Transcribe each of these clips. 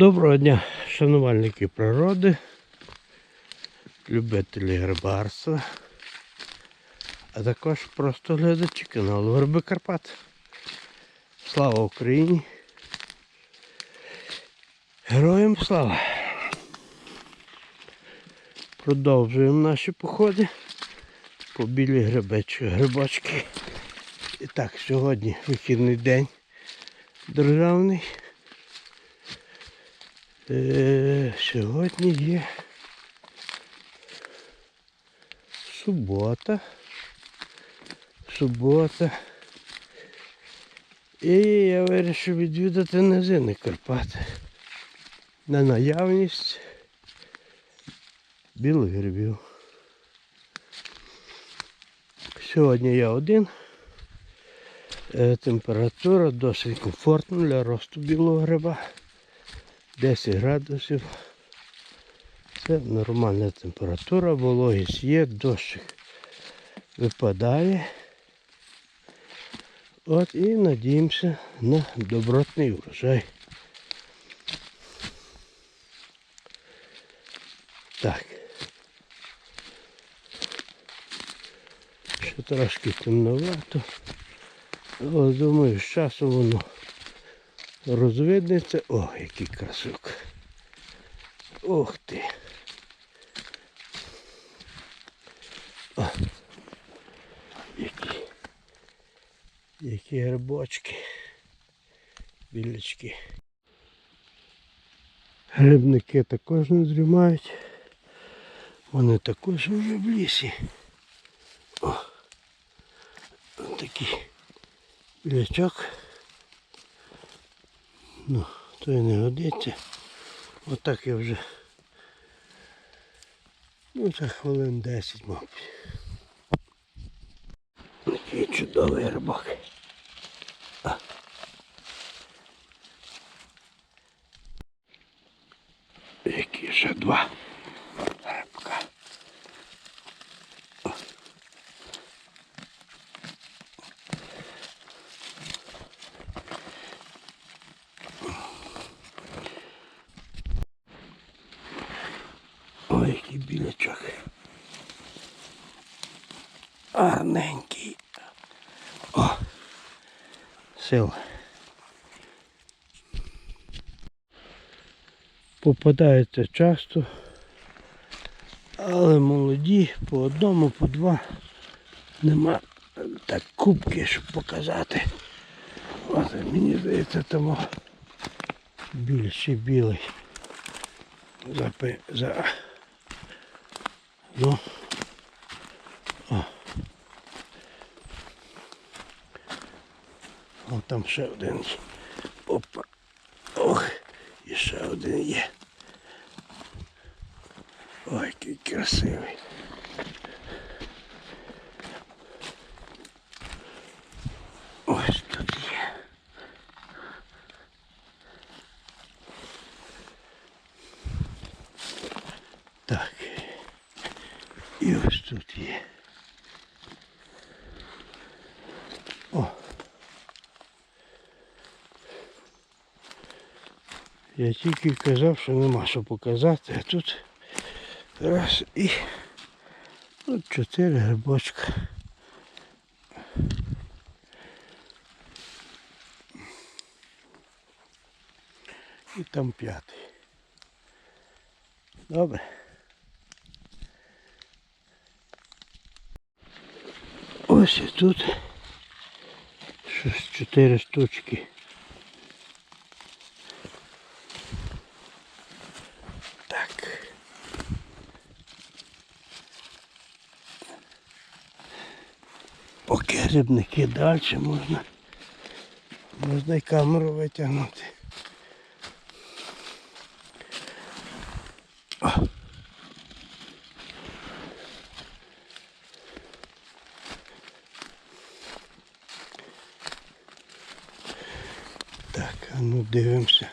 Доброго дня, шанувальники природи, любителі грибарства, а також просто глядачі каналу Гриби Карпат. Слава Україні! Героям слава! Продовжуємо наші походи по білій грибечки, грибочки. І так, сьогодні вихідний день державний. Е, сьогодні є субота. Субота. І я вирішив відвідати низини Карпати. На наявність білих грибів. Сьогодні я один. Е, Температура досить комфортна для росту білого гриба. 10 градусів. Це нормальна температура, вологість є, дощик випадає. От і надіємося на добротний врожай. Так. Ще трошки темновато. Але думаю, з часом воно розвиднеться. О, який красок. Ух ти. О, які. Які грибочки. Білячки. Грибники також не дрімають. Вони також вже в лісі. О, такий білячок. Ну, то і не годиться. Отак я вже. Ну, це хвилин 10, мабуть. Такий чудовий рибак. А. Які ще два рибка. О. Ой, який білячок. Гарненький. О, сила. Попадаються часто, але молоді по одному, по два. Нема так кубки, щоб показати. От мені здається, тому більше білий. За, за ну о. О, там ще один. Опа. Ох, і ще один є. Ой, який красивий. Ось тут є. Так. І ось тут є. О. Я тільки казав, що нема що показати, а тут раз і от чотири грибочка. І там п'ятий. Добре. Ось і тут щось чотири штучки. Так. Поки рибники далі можна. Можна і камеру витягнути. Так, а ну дивимося.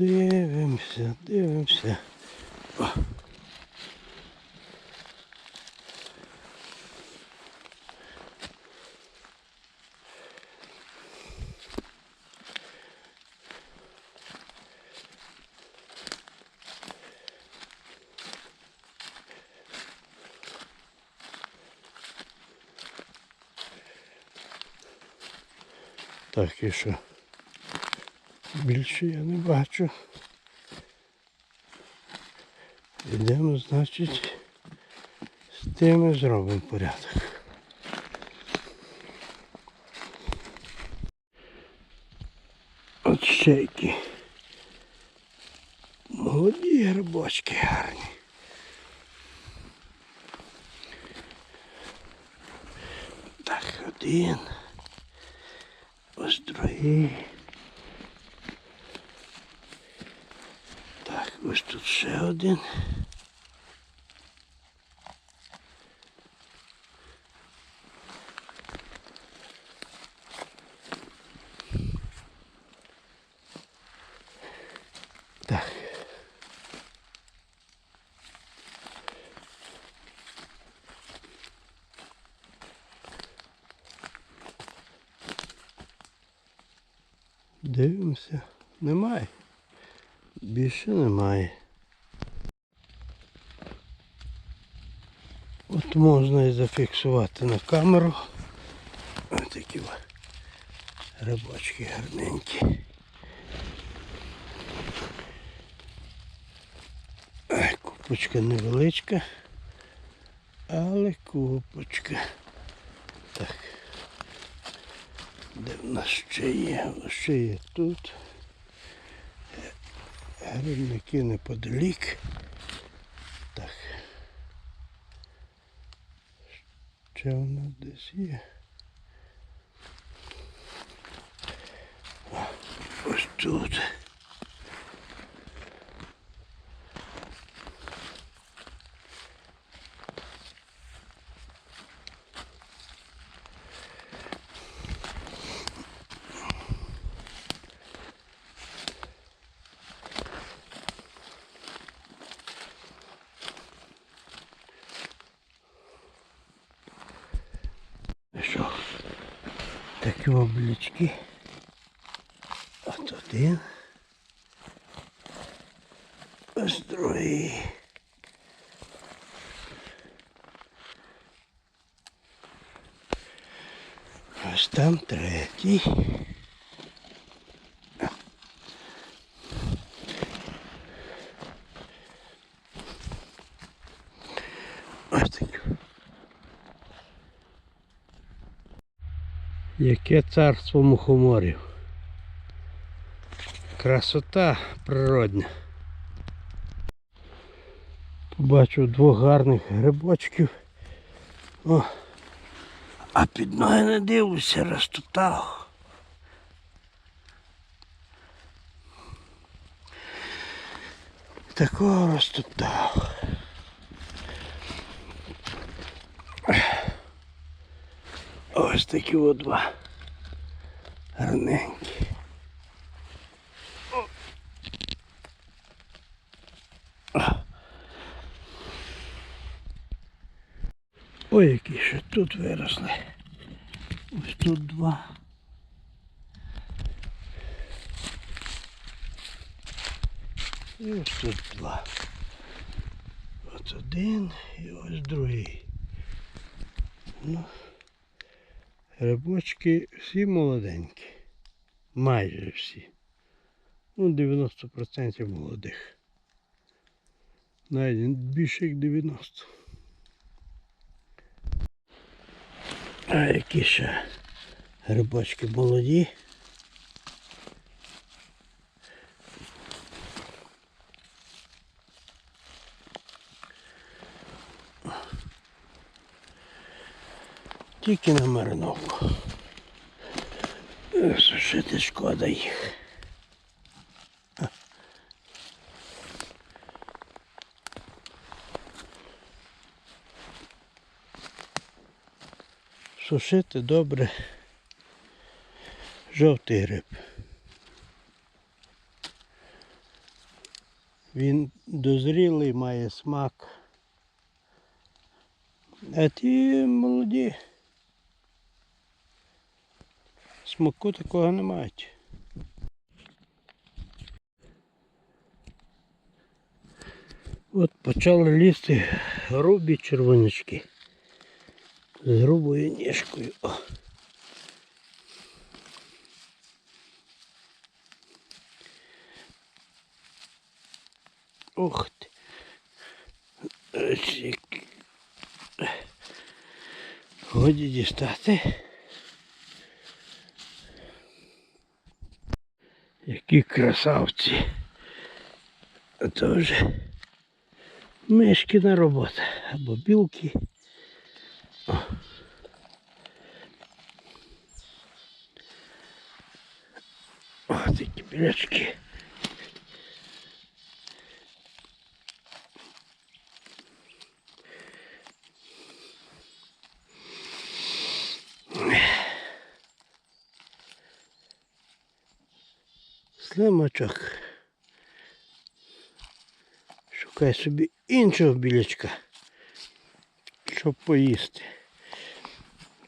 Дивимося, дивимося. О. Так, і що? Більше я не бачу. Йдемо, значить, з тими зробимо порядок. От ще які. Молоді грибочки гарні. Так, один. Другий. Так, ось тут ще один. Дивимося. Немає. Більше немає. От можна і зафіксувати на камеру. Ось такі рибачки гарненькі. Купочка невеличка, але купочка. Так. Де в нас ще є? Ще є тут. Грибники неподалік. Так. Ще у нас десь є. Ось тут. Що? Такі облічки. От один. Ось другий. Ось там третій. Ось такі. Яке царство мухоморів. Красота природня. Побачив двох гарних грибочків. О, а під ноги не дивлюся, розтоптав. Такого розтоптав. Ось такі от два. Гарненькі. Ой, які ще тут виросли. Ось тут два. І ось тут два. От один і ось другий. Ну. Грибочки всі молоденькі. Майже всі. Ну, 90% молодих. Навіть більше як 90. А які ще рибочки молоді. Тільки на мариновку. Е, Сушити шкода їх. Сушити добре. Жовтий гриб. Він дозрілий, має смак. А ті молоді. Смаку такого не мають. От почали лізти грубі червонечки. з грубою ніжкою. Ух Ох ти. Ось Годі дістати. Які красавці. А то вже мишкіна робота. Або білки. О. О, такі білячки. Слимачок. Шукай собі іншого білячка, щоб поїсти.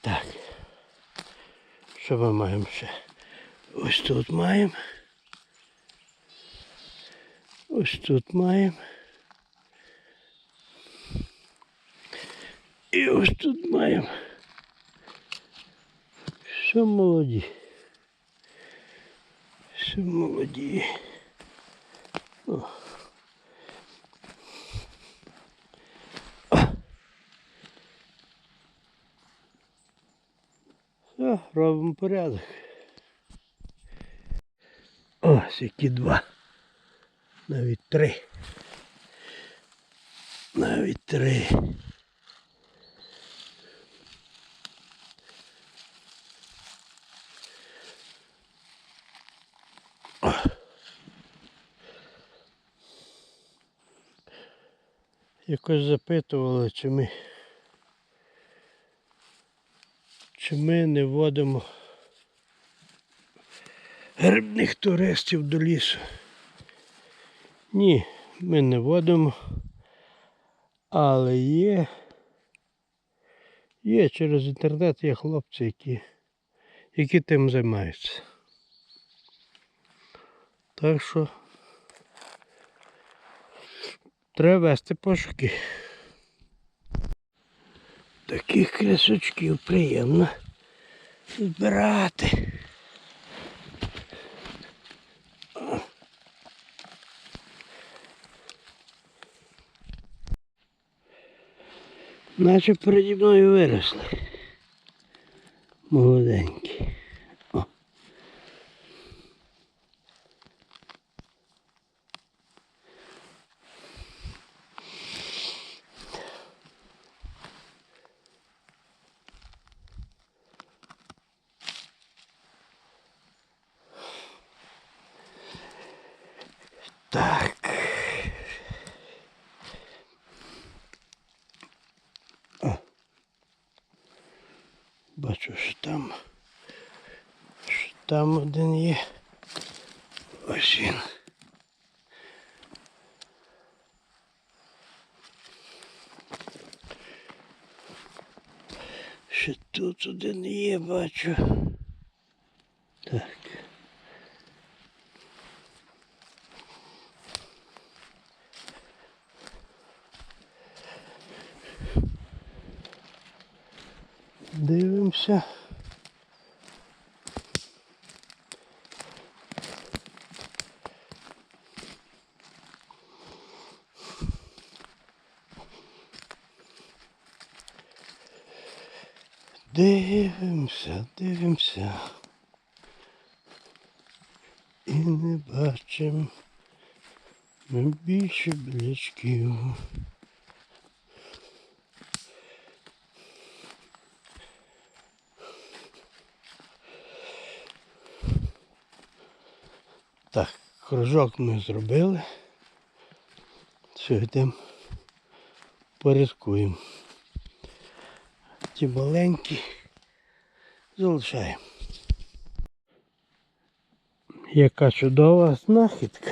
Так. Що ми маємо ще? Ось тут маємо. Ось тут маємо. І ось тут маємо. Все молоді. Все молоді. Все, робимо порядок. Ось які два. Навіть три. Навіть три. Якось запитували, чи ми чи ми не водимо грибних туристів до лісу. Ні, ми не водимо, але є, є через інтернет є хлопці, які, які тим займаються. Так що треба вести пошуки. Таких красочків приємно збирати. Наче переді мною виросли. Молоденькі. О. Так. О. Бачу, що там. Що там один є. Ось він. Ще тут один є, бачу. Так. Дивимося. Дивимося, дивимося. І не бачимо ми більше білячків. Так, кружок ми зробили. Йдемо порядкуємо. Ті маленькі залишаємо. Яка чудова знахідка.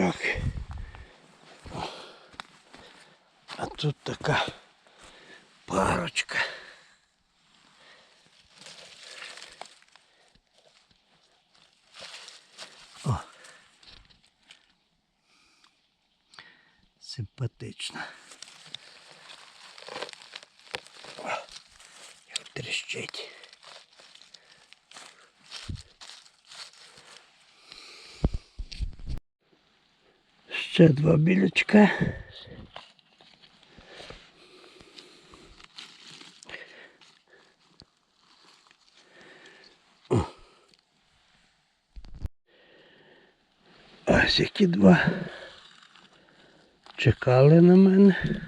Білячок. А тут така парочка. О. Симпатично. О, як тріщить. Ще два білячка. Ось які два. Чекали на мене.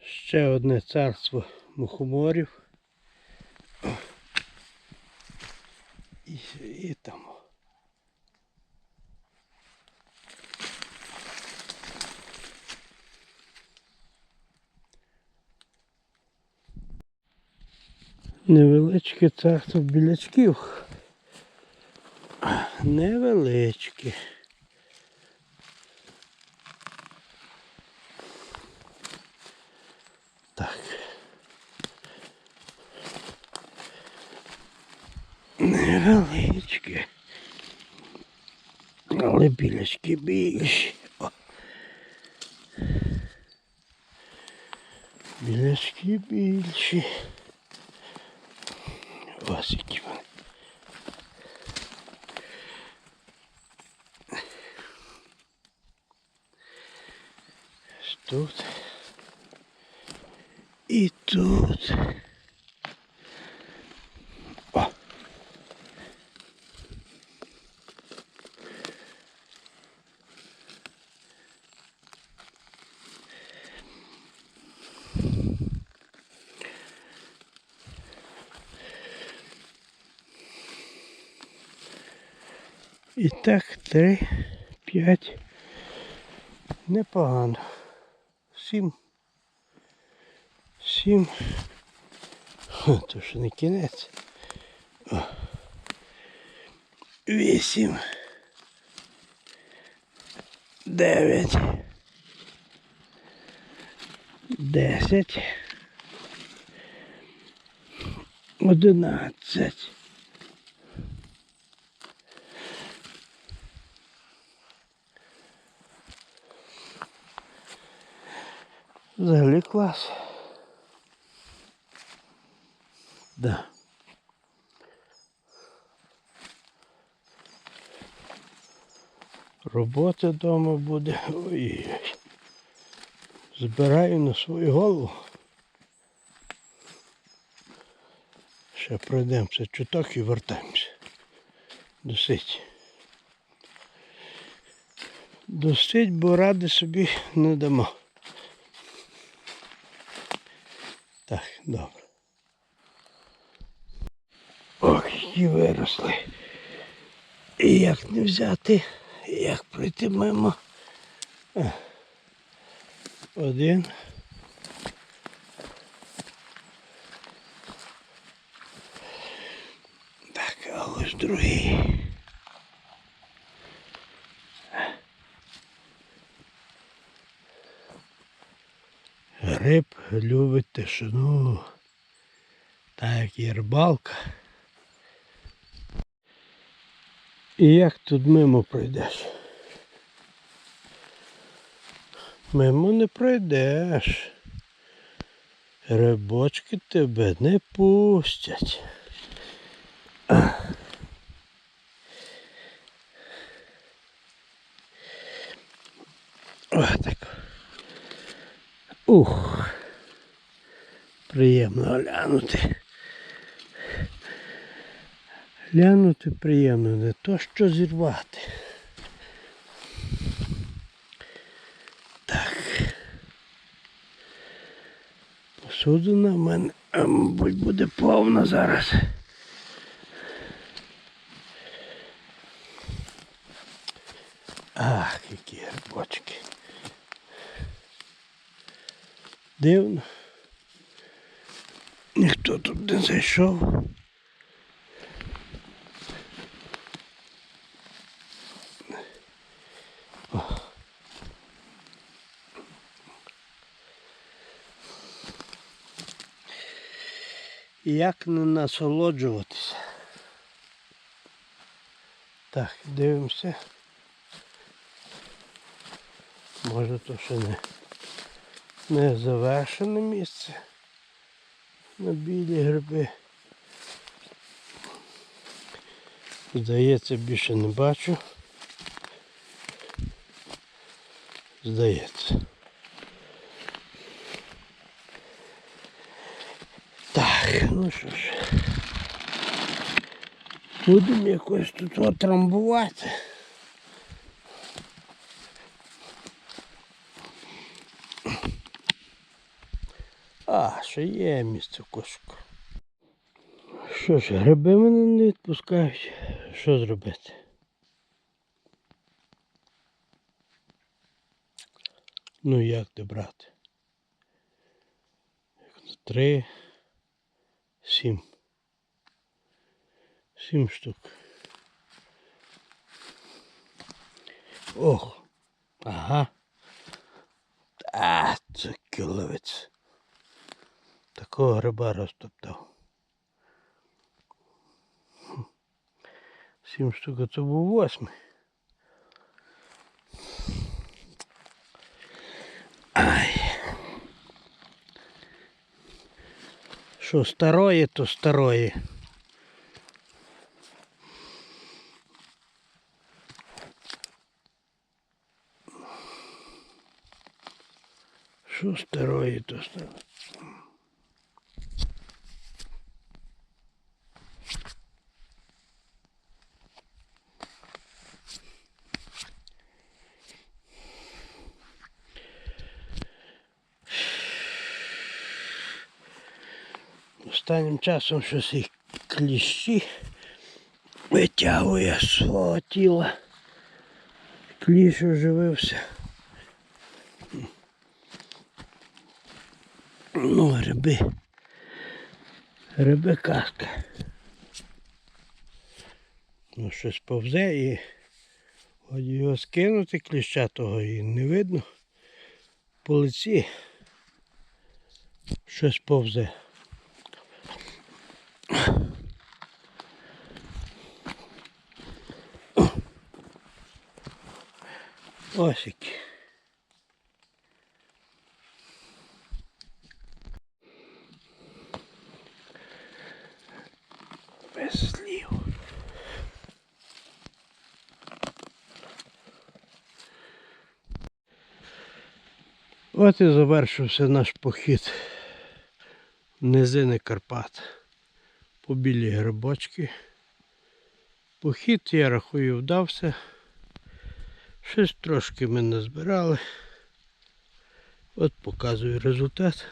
Ще одне царство мухоморів. І, там. Невеличке царство білячків. Невеличке. Так. Невеличке. Але білячки більші. Білячки більші. Ось які вони. Тут. І тут. І так, три, п'ять. Непогано. Сім. Сім. То що не кінець. О. Вісім. Дев'ять. Десять. Одинадцять. Взагалі клас. Да. Робота вдома буде. Ой-ой. Збираю на свою голову. Ще пройдемося чуток і вертаємося. Досить. Досить, бо ради собі не дамо. Так, добре. Ох, які виросли. І як не взяти, як пройти мимо. Один. Так, а ось другий. Гриб любить тишину. Так як і рибалка. І як тут мимо пройдеш? Мимо не пройдеш. Рибочки тебе не пустять. Ось так. Ух. Приємно глянути. Глянути приємно, не то що зірвати. Так. Посудина в мене, мабуть, буде повна зараз. Ах, які грибочки. Дивно. Ніхто тут не зайшов. Як не насолоджуватися? Так, дивимося. Може то ще не, не завершене місце на білі гриби. Здається, більше не бачу. Здається. Так, ну що ж. Будемо якось тут отрамбувати. Ще є місце в кошику. Що ж, гриби мене не відпускають. Що зробити? Ну як де брати? Три, сім. Сім штук. Ох. Ага. А, це кіловець. Такого гриба розтоптав. Хм. Сім штук, а це був восьмий. Ай. Що старої, то старої. Що старої, то старої. Останнім часом щось і кліщі витягує з свого тіла. Кліщ оживився. Ну, гриби. Гриби казка. Ну, щось повзе і от його скинути кліща того і не видно. По лиці щось повзе. Ось які. Слів. От і завершився наш похід низини Карпат. По білі грибочки. Похід, я рахую, вдався. Щось трошки ми назбирали. От показую результат.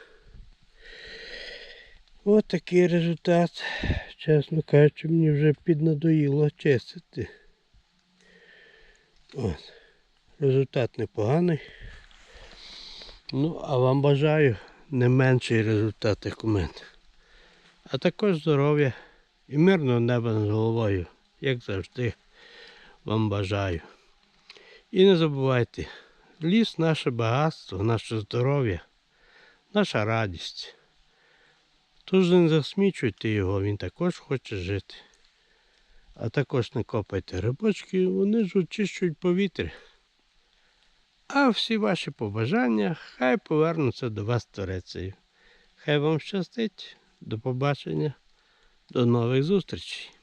От такий результат. Чесно кажучи, мені вже піднадоїло чистити. От. Результат непоганий. Ну, а вам бажаю не менший результат, як у мене. А також здоров'я і мирного неба над головою, як завжди, вам бажаю. І не забувайте, ліс наше багатство, наше здоров'я, наша радість. Тож не засмічуйте його, він також хоче жити. А також не копайте грибочки, вони ж очищують повітря. А всі ваші побажання хай повернуться до вас Турецею. Хай вам щастить, до побачення, до нових зустрічей.